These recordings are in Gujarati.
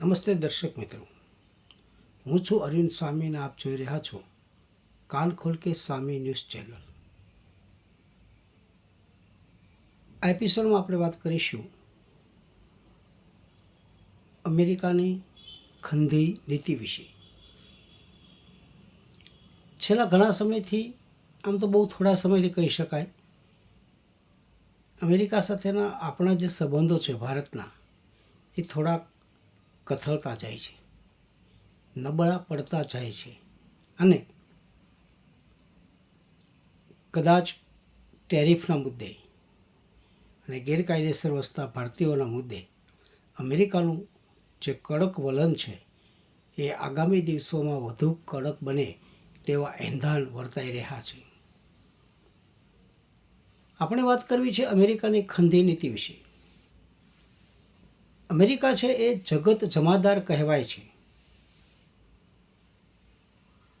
નમસ્તે દર્શક મિત્રો. હું છું અરવિંદ સ્વામી આપ જોઈ રહ્યા છો કાન ખોલ કે સ્વામી ન્યૂઝ ચેનલ. આ એપિસોડમાં આપણે વાત કરીશું અમેરિકાની ખંધી નીતિ વિશે. છેલ્લા ઘણા સમયથી, આમ તો બહુ થોડા સમયથી કહી શકાય, અમેરિકા સાથેના આપણા જે સંબંધો છે ભારતના, એ થોડાક કથળતા જાય છે, નબળા પડતા જાય છે અને કદાચ ટેરિફના મુદ્દે અને ગેરકાયદેસર વસતા ભારતીયોના મુદ્દે અમેરિકાનું જે કડક વલણ છે, એ આગામી દિવસોમાં વધુ કડક બને તેવા એંધાણ વર્તાઈ રહ્યા છે. આપણે વાત કરવી છે અમેરિકાની ખંધી નીતિ વિશે. અમેરિકા છે એ જગત જમાદાર કહેવાય છે.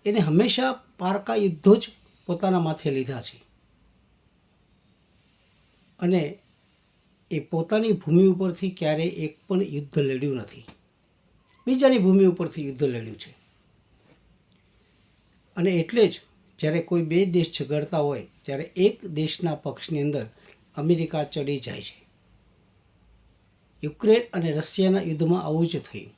એને હંમેશા પારકા યુદ્ધો જ પોતાના માથે લીધા છે. અને એ પોતાની ભૂમિ ઉપરથી ક્યારેય એક પણ યુદ્ધ લડ્યું નથી. બીજાની ભૂમિ ઉપરથી યુદ્ધ લડ્યું છે. અને એટલે જ જ્યારે કોઈ બે દેશ ઝઘડતા હોય, ત્યારે એક દેશના પક્ષની અંદર અમેરિકા ચડી જાય છે. યુક્રેન અને રશિયાના યુદ્ધમાં આવું જ થયું.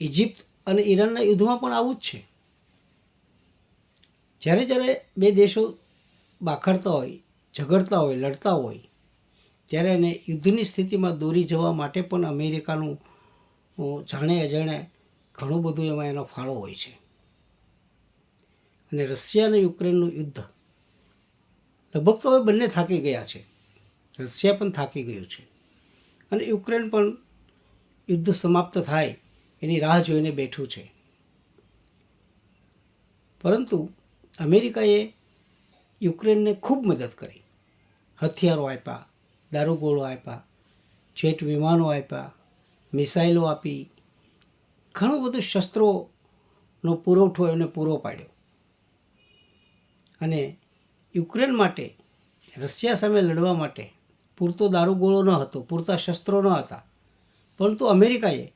ઇજિપ્ત અને ઈરાનના યુદ્ધમાં પણ આવું જ છે. જ્યારે જ્યારે બે દેશો બાખડતા હોય, ઝઘડતા હોય, લડતા હોય, ત્યારે એને યુદ્ધની સ્થિતિમાં દોરી જવા માટે પણ અમેરિકાનું જાણે અજાણે ઘણું બધું એમાં એનો ફાળો હોય છે. અને રશિયા અને યુક્રેનનું યુદ્ધ લગભગ તો હવે બંને થાકી ગયા છે. રશિયા પણ થાકી ગયું છે. અને યુક્રેન પણ યુદ્ધ સમાપ્ત થાય એની રાહ જોઈને બેઠું છે. પરંતુ અમેરિકાએ યુક્રેનને ખૂબ મદદ કરી. હથિયારો આપ્યા દારૂગોળો આપ્યા, જેટ વિમાનો આપ્યા, મિસાઇલો આપી. ઘણું બધું શસ્ત્રોનો પુરવઠો એમને પૂરો પાડ્યો. અને યુક્રેન માટે, રશિયા સામે લડવા માટે પૂરતો દારૂગોળો ન હતો, પૂરતા શસ્ત્રો ન હતા. પરંતુ અમેરિકાએ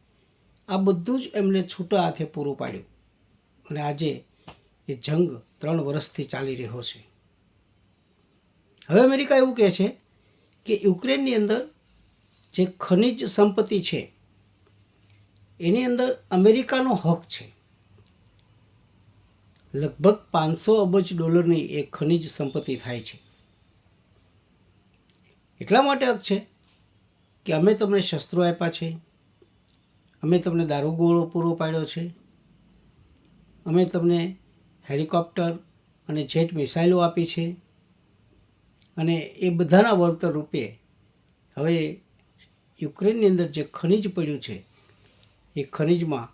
આ બધું જ એમને છૂટા હાથે પૂરું પાડ્યું. અને આજે એ જંગ ત્રણ વર્ષથી ચાલી રહ્યો છે. હવે અમેરિકા એવું કહે છે કે યુક્રેનની અંદર જે ખનિજ સંપત્તિ છે, એની અંદર અમેરિકાનો હક છે. લગભગ પાંચસો અબજ ડોલરની એ ખનિજ સંપત્તિ થાય છે. એટલા માટે હક છે કે અમે તમને શસ્ત્રો આપ્યા છે, અમે તમને દારૂગોળો પૂરો પાડ્યો છે, અમે તમને હેલિકોપ્ટર અને જેટ મિસાઇલો આપી છે અને એ બધાના વળતર રૂપે હવે યુક્રેનની અંદર જે ખનિજ પડ્યું છે, એ ખનિજમાં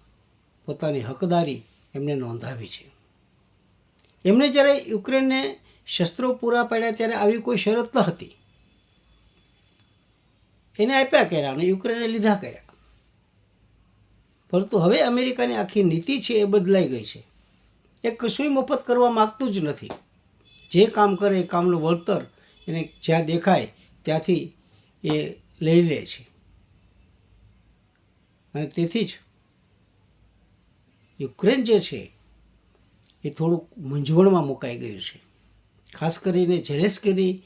પોતાની હકદારી એમને નોંધાવી છે. એમણે જ્યારે યુક્રેનને શસ્ત્રો પૂરા પાડ્યા ત્યારે આવી કોઈ શરત ન હતી. એને આપ્યા કર્યા અને યુક્રેને લીધા કર્યા. પરંતુ હવે અમેરિકાની આખી નીતિ છે એ બદલાઈ ગઈ છે. એ કશું મફત કરવા માગતું જ નથી. જે કામ કરે એ કામનું વળતર એને જ્યાં દેખાય ત્યાંથી એ લઈ લે છે. અને તેથી જ યુક્રેન જે છે એ થોડુંક મૂંઝવણમાં મુકાઈ ગયું છે. ખાસ કરીને ઝેલેસ્કીની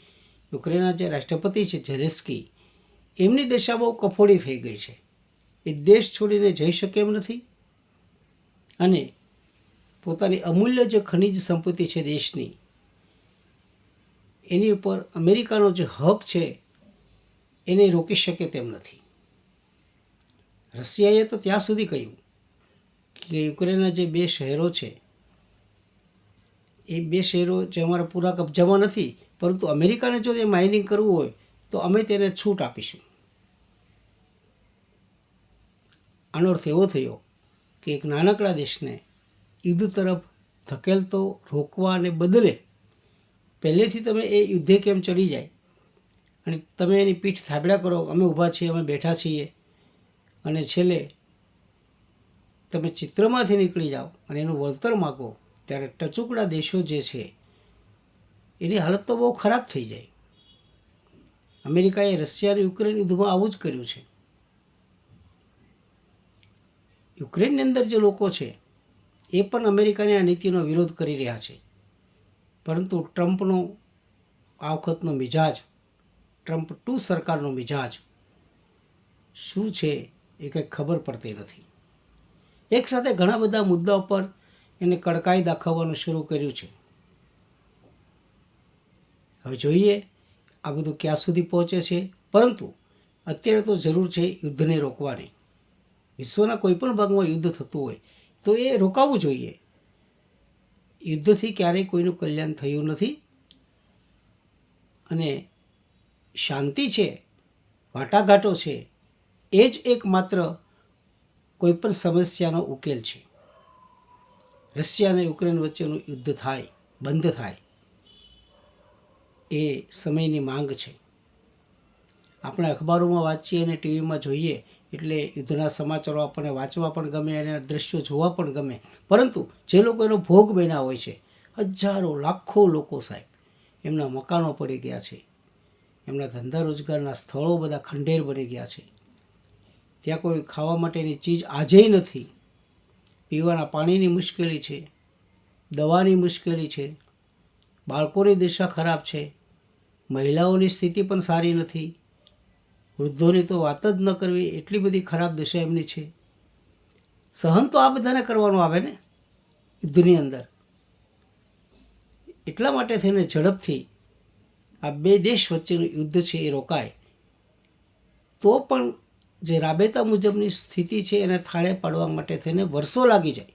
યુક્રેનના જે રાષ્ટ્રપતિ છે ઝેલેસ્કી એમની દશા બહુ કફોડી થઈ ગઈ છે. એ દેશ છોડીને જઈ શકે એમ નથી. અને પોતાની અમૂલ્ય જે ખનિજ સંપત્તિ છે દેશની, એની ઉપર અમેરિકાનો જે હક છે, એને રોકી શકે તેમ નથી. રશિયાએ તો ત્યાં સુધી કહ્યું કે યુક્રેનના જે બે શહેરો છે, એ બે શહેરો જે અમારા પૂરા કબજામાં નથી, પરંતુ અમેરિકાને જો એ માઇનિંગ કરવું હોય, તો અમે તેને છૂટ આપીશું. આનો અર્થ એવો થયો કે એક નાનકડા દેશને યુદ્ધ તરફ ધકેલતો રોકવાને બદલે પહેલેથી તમે એ યુદ્ધે કેમ ચડી જાય? અને તમે એની પીઠ થાબડા કરો, અમે ઊભા છીએ, અમે બેઠા છીએ. અને છેલ્લે તમે ચિત્રમાંથી નીકળી જાઓ અને એનું વળતર માગો, ત્યારે ટચુકડા દેશો જે છે, એની હાલત તો બહુ ખરાબ થઈ જાય. અમેરિકાએ રશિયા અને યુક્રેન યુદ્ધમાં આવું જ કર્યું છે. યુક્રેનની અંદર જે લોકો છે, એ પણ અમેરિકાની આ નીતિનો વિરોધ કરી રહ્યા છે. પરંતુ ટ્રમ્પનો આ વખતનો મિજાજ, ટ્રમ્પ ટુ સરકારનો મિજાજ શું છે એ કંઈ ખબર પડતી નથી. એક સાથે ઘણા બધા મુદ્દા ઉપર એને કડકાઈ દાખવવાનું શરૂ કર્યું છે. હવે જોઈએ આ બધું ક્યાં સુધી પહોંચે છે. પરંતુ અત્યારે તો જરૂર છે યુદ્ધને રોકવાની. વિશ્વના કોઈ પણ ભાગમાં યુદ્ધ થતું હોય, તો એ રોકાવવું જોઈએ. યુદ્ધથી ક્યારેય કોઈનું કલ્યાણ થયું નથી. અને શાંતિ છે, વાટાઘાટો છે, એ જ એકમાત્ર કોઈ પણ સમસ્યાનો ઉકેલ છે. રશિયા અને યુક્રેન વચ્ચેનું યુદ્ધ થાય, બંધ થાય, એ સમયની માંગ છે. આપણે અખબારોમાં વાંચીએ અને ટીવીમાં જોઈએ એટલે યુદ્ધના સમાચારો આપણને વાંચવા પણ ગમે અને દ્રશ્યો જોવા પણ ગમે. પરંતુ જે લોકો એનો ભોગ બન્યા હોય છે, હજારો, લાખો લોકો સાહેબ, એમના મકાનો પડી ગયા છે. એમના ધંધા રોજગારના સ્થળો બધા ખંડેર બની ગયા છે. ત્યાં કોઈ ખાવા માટેની ચીજ આજેય નથી. પીવાના પાણીની મુશ્કેલી છે, દવાની મુશ્કેલી છે, બાળકોની દિશા ખરાબ છે, મહિલાઓની સ્થિતિ પણ સારી નથી. વૃદ્ધોની તો વાત જ ન કરવી, એટલી બધી ખરાબ દશા એમની છે. સહન તો આ બધાને કરવાનું આવે ને, યુદ્ધની અંદર. એટલા માટે થઈને ઝડપથી આ બે દેશ વચ્ચેનું યુદ્ધ છે એ રોકાય. તો પણ જે રાબેતા મુજબની સ્થિતિ છે એને થાળે પાડવા માટે થઈને વર્ષો લાગી જાય.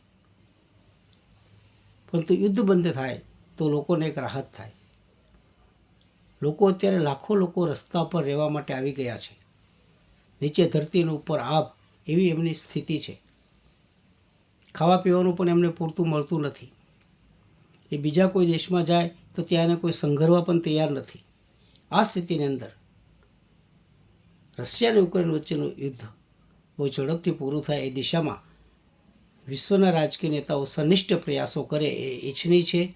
પરંતુ યુદ્ધ બંધ થાય તો લોકોને એક રાહત થાય. લોકો અત્યારે લાખો લોકો રસ્તા પર રહેવા માટે આવી ગયા છે. નીચે ધરતીનું ઉપર આબ એવી એમની સ્થિતિ છે. ખાવા પીવાનું પણ એમને પૂરતું મળતું નથી. એ બીજા કોઈ દેશમાં જાય તો ત્યાં એને કોઈ સંઘરવા પણ તૈયાર નથી. આ સ્થિતિની અંદર રશિયા અને યુક્રેન વચ્ચેનું યુદ્ધ બહુ ઝડપથી પૂરું થાય એ દિશામાં વિશ્વના રાજકીય નેતાઓ સનિષ્ઠ પ્રયાસો કરે એ ઈચ્છનીય છે.